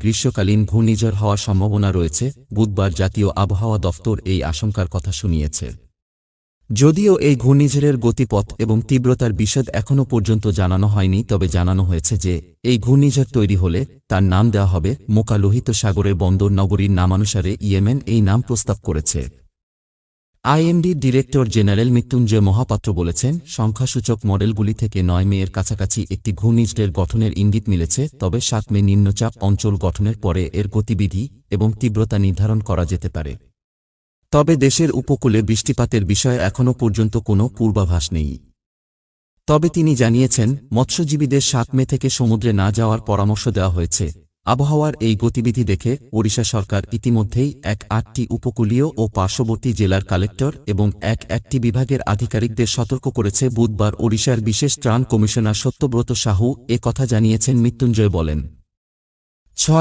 গ্রীষ্মকালীন ঘূর্ণিঝড় হওয়ার সম্ভাবনা রয়েছে, বুধবার জাতীয় আবহাওয়া দফতর এই আশঙ্কার কথা শুনিয়েছে। যদিও এই ঘূর্ণিঝড়ের গতিপথ এবং তীব্রতার বিশদ এখনও পর্যন্ত জানানো হয়নি, তবে জানানো হয়েছে যে, এই ঘূর্ণিঝড় তৈরি হলে তার নাম দেওয়া হবে মোকালোহিত সাগরে সাগরের বন্দর নগরীর নামানুসারে ইয়েমেন এই নাম প্রস্তাব করেছে। IMD director general Mrityunjay Mohapatra বলেছেন, সংখ্যাসূচক মডেলগুলি থেকে নয় মেয়ের কাছাকাছি একটি ঘূর্ণিঝড়ের গঠনের ইঙ্গিত মিলেছে, তবে সাত মে নিম্নচাপ অঞ্চল গঠনের পরে এর গতিবিধি এবং তীব্রতা নির্ধারণ করা যেতে পারে। তবে দেশের উপকূলে বৃষ্টিপাতের বিষয়ে এখনও পর্যন্ত কোনো পূর্বাভাস নেই। তবে তিনি জানিয়েছেন, মৎস্যজীবীদের সাত মে থেকে সমুদ্রে না যাওয়ার পরামর্শ দেওয়া হয়েছে। আবহাওয়ার এই গতিবিধি দেখে ওড়িশা সরকার ইতিমধ্যেই এক আটটি উপকূলীয় ও পার্শ্ববর্তী জেলার কালেক্টর এবং এক একটি বিভাগের আধিকারিকদের সতর্ক করেছে বুধবার ওড়িশার বিশেষ ত্রাণ কমিশনার সত্যব্রত সাহু। কথা জানিয়েছেন মৃত্যুঞ্জয় বলেন। ছয়